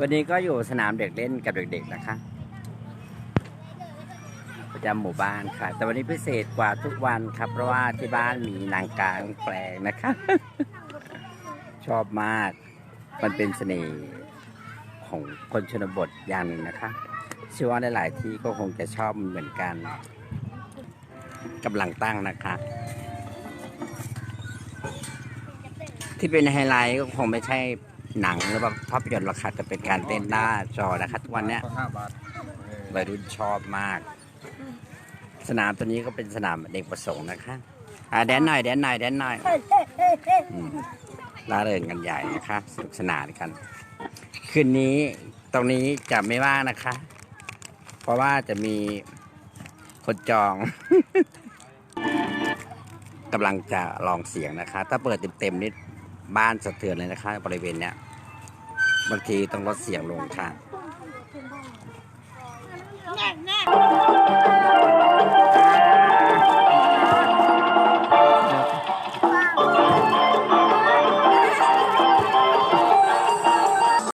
วันนี้ก็อยู่สนามเด็กเล่นกับเด็กๆนะคะ ประจำหมู่บ้านค่ะ แต่วันนี้พิเศษกว่าทุกวันครับ เพราะว่าที่บ้านมีนางกลางแปลงนะคะ ชอบมาก มันเป็นเสน่ห์ของคนชนบทอย่างหนึ่งนะคะเชื่อว่าหลายๆที่ก็คงจะชอบเหมือนกันกำลังตั้งนะคะ ที่เป็นไฮไลท์ก็คงไม่ใช่ หนังหรือว่าภาพยนตร์หรอกค่ะแต่เป็นการเต้นหน้าจอนะคะทุกวันเนี้ยห้าบาทวัยรุ่นชอบมาก สนามตัวนี้ก็เป็นสนามเด็กประสงค์นะคะอ่าแดนหน่อยแดนหน่อยแดนหน่อยอืมล่าเริงกันใหญ่นะคะสนุกสนานกันคืนนี้ตรงนี้จะไม่ว่างนะคะ เพราะว่าจะมีคนจอง กำลังจะลองเสียงนะคะ ถ้าเปิดเต็มๆนี่ บ้านสะเทือนเลยนะคะ บริเวณเนี้ยบางทีต้องลดเสียงลงค่ะ